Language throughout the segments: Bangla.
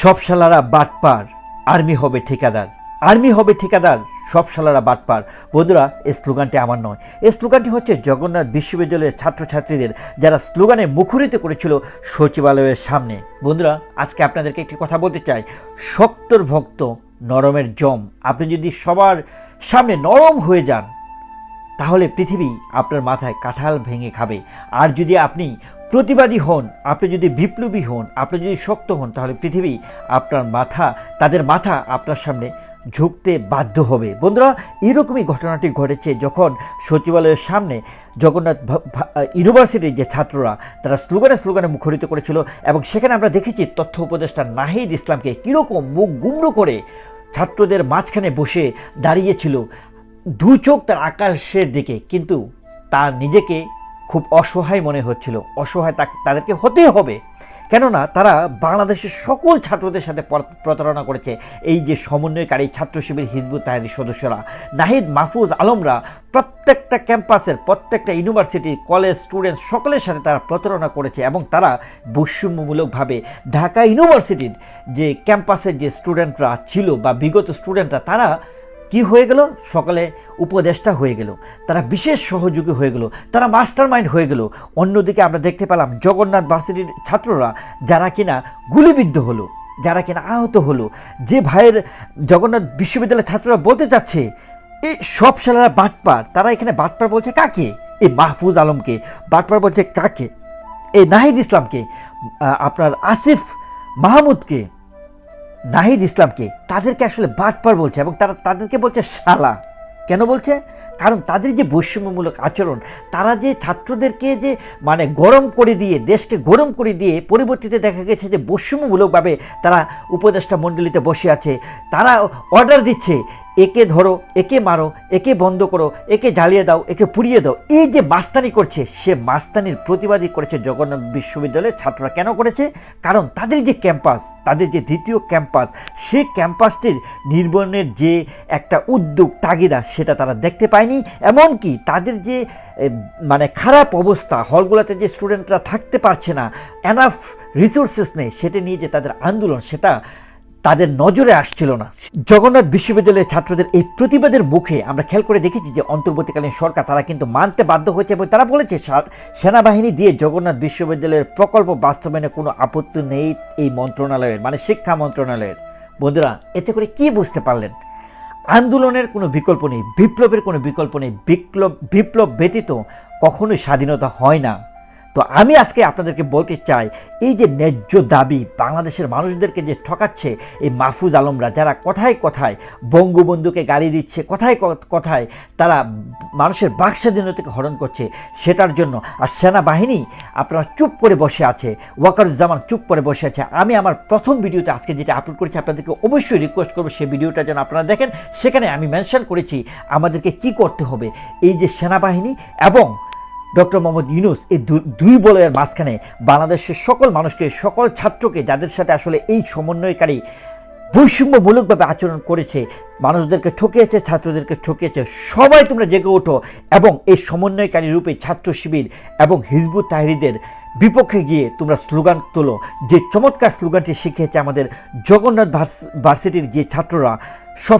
সব শালারা বাটপার, আর্মি হবে ঠিকাদার। আর্মি হবে ঠিকাদার সব শালারা বাটপার। বন্ধুরা, এই স্লোগানটি আমার নয়। এই স্লোগানটি হচ্ছে জগন্নাথ বিশ্ববিদ্যালয়ের ছাত্রছাত্রীদের যারা স্লোগানে মুখরিত করেছিল সচিবালয়ের সামনে। বন্ধুরা, আজকে আপনাদেরকে একটি কথা বলতে চাই। শক্তর ভক্ত নরমের জম। আপনি যদি সবার সামনে নরম হয়ে যান তাহলে পৃথিবী আপনার মাথায় কাঁঠাল ভেঙে খাবে। আর যদি আপনি প্রতিবাদী হন, আপনি যদি বিপ্লবী হন, আপনি যদি শক্ত হন, তাহলে পৃথিবী আপনার মাথা, তাদের মাথা আপনার সামনে ঝুঁকতে বাধ্য হবে। বন্ধুরা এরকমই ঘটনাটি ঘটেছে যখন সচিবালয়ের সামনে জগন্নাথ ইউনিভার্সিটির যে ছাত্ররা, তারা স্লোগানে স্লোগানে মুখরিত করেছিল এবং সেখানে আমরা দেখেছি তথ্য উপদেষ্টা নাহিদ ইসলামকে কীরকম মুখ গুমড়ো করে ছাত্রদের মাঝখানে বসে দাঁড়িয়েছিল। দু চোখ তার আকাশের দিকে, কিন্তু তার নিজেকে খুব অসহায় মনে হচ্ছিল। অসহায় তাদেরকে হতেই হবে। কেননা তারা বাংলাদেশের সকল ছাত্রদের সাথে প্রতারণা করেছে। এই যে সমন্বয়কারী ছাত্র শিবির হিজবুত তাহারির সদস্যরা, নাহিদ মাহফুজ আলমরা প্রত্যেকটা ক্যাম্পাসের, প্রত্যেকটা ইউনিভার্সিটি, কলেজ, স্টুডেন্ট সকলের সাথে তারা প্রতারণা করেছে এবং তারা বৈষম্যমূলকভাবে ঢাকা ইউনিভার্সিটির যে ক্যাম্পাসের যে স্টুডেন্টরা ছিল বা বিগত স্টুডেন্টরা, তারা কি হয়ে গেল? সকালে উপদেষ্টা হয়ে গেল। তারা বিশেষ সহযোগী হয়ে গেল। তারা মাস্টার মাইন্ড হয়ে গেল। অন্যদিকে আমরা দেখতে পেলাম জগন্নাথ ভার্সিটির ছাত্ররা যারা কিনা গুলিবিদ্ধ হলো, যারা কিনা আহত হলো। যে ভাইয়ের জগন্নাথ বিশ্ববিদ্যালয়ের ছাত্ররা বলতে চাচ্ছে, এই সব সালারা বাটপার, তারা এখানে বাটপার বলছে কাকে? এই মাহফুজ আলমকে। বাটপার বলছে কাকে? এই নাহিদ ইসলামকে আপনার আসিফ মাহমুদকে। নাহিদ ইসলামকে তাদেরকে আসলে বাটপার বলছে এবং তারা তাদেরকে বলছে শালা। কেন বলছে? কারণ তাদের যে বৈষম্যমূলক আচরণ, তারা যে ছাত্রদেরকে যে মানে গরম করে দিয়ে, দেশকে গরম করে দিয়ে পরিবর্তিতে দেখা গেছে যে বৈষম্যমূলকভাবে তারা উপদেষ্টা মণ্ডলীতে বসে আছে, তারা অর্ডার দিচ্ছে একে ধরো, একে মারো, একে বন্ধ করো, একে জ্বালিয়ে দাও, একে পুড়িয়ে দাও, এই যে মাস্তানি করছে, সে মাস্তানির প্রতিবাদই করেছে জগন্নাথ বিশ্ববিদ্যালয়ের ছাত্ররা। কেন করেছে? কারণ তাদের যে ক্যাম্পাস, তাদের যে দ্বিতীয় ক্যাম্পাস, সে ক্যাম্পাসটির নির্মাণের যে একটা উদ্যোগ, তাগিদা, সেটা তারা দেখতে পায়নি। এমনকি তাদের যে মানে খারাপ অবস্থা, হলগুলোতে যে স্টুডেন্টরা থাকতে পারছে না এনাফ রিসোর্সেস নেই, সেটা নিয়ে যে তাদের আন্দোলন, সেটা তাদের নজরে আসছিল না। জগন্নাথ বিশ্ববিদ্যালয়ের ছাত্রদের এই প্রতিবাদের মুখে আমরা খেয়াল করে দেখেছি যে অন্তর্বর্তীকালীন সরকার, তারা কিন্তু মানতে বাধ্য হয়েছে এবং তারা বলেছে সেনাবাহিনী দিয়ে জগন্নাথ বিশ্ববিদ্যালয়ের প্রকল্প বাস্তবায়নে কোনো আপত্তি নেই এই মন্ত্রণালয়ের মানে শিক্ষা মন্ত্রণালয়ের। বন্ধুরা, এতে করে কি বুঝতে পারলেন? আন্দোলনের কোনো বিকল্প নেই, বিপ্লবের কোনো বিকল্প নেই বিপ্লব বিপ্লব ব্যতীত কখনোই স্বাধীনতা হয় না। তো আমি আজকে আপনাদেরকে বলতে চাই, এই যে ন্যায্য দাবি বাংলাদেশের মানুষদেরকে যে ঠকাচ্ছে এই মাহফুজ আলমরা, যারা কথায় কথায় বঙ্গবন্ধুকে গালি দিচ্ছে, কথায় কথায় তারা মানুষের বাক স্বাধীনতাকে হরণ করছে সেটার জন্য। আর সেনাবাহিনী আপনারা চুপ করে বসে আছে, ওয়াকারুজ্জামান চুপ করে বসে আছে। আমি আমার প্রথম ভিডিওতে আজকে যেটা আপলোড করেছি, আপনাদেরকে অবশ্যই রিকোয়েস্ট করব সেই ভিডিওটা যেন আপনারা দেখেন। সেখানে আমি মেনশন করেছি আমাদেরকে কি করতে হবে, এই যে সেনাবাহিনী এবং ডক্টর মোহাম্মদ ইউনুস এই দুই বলয়ের মাঝখানে বাংলাদেশের সকল মানুষকে, সকল ছাত্রকে যাদের সাথে আসলে এই সমন্বয়কারী বৈষম্যমূলকভাবে আচরণ করেছে, মানুষদেরকে ঠকিয়েছে, ছাত্রদেরকে ঠকিয়েছে, সবাই তোমরা জেগে ওঠো এবং এই সমন্বয়কারী রূপে ছাত্র শিবির এবং হিজবুত তাহরিদের বিপক্ষে গিয়ে তোমরা স্লোগান তোলো। যে চমৎকার স্লোগানটি শিখিয়েছে আমাদের জগন্নাথ ভার্স- ভার্সিটির যে ছাত্ররা সব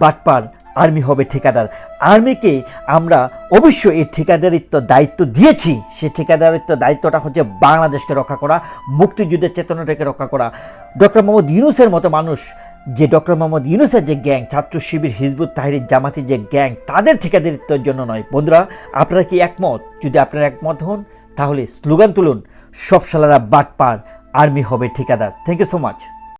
বাটপার আর্মি হবে ঠিকাদার। আর্মিকে আমরা অবশ্য এই ঠিকাদারিত্ব দায়িত্ব দিয়েছি। সেই ঠিকাদারিত্ব দায়িত্বটা হচ্ছে বাংলাদেশকে রক্ষা করা, মুক্তিযুদ্ধের চেতনাটাকে রক্ষা করা। ডক্টর মোহাম্মদ ইউনুসের মতো মানুষ, যে ডক্টর মোহাম্মদ ইউনুসের যে গ্যাং, ছাত্র শিবির হিজবুত তাহিরির জামাতির যে গ্যাং, তাদের ঠিকাদারিত্বের জন্য নয়। বন্ধুরা, আপনারা কি একমত? যদি আপনারা একমত হন, তাহলে স্লোগান তুলুন সব সালারা বাটপার, আর্মি হবে ঠিকাদার। Thank you so much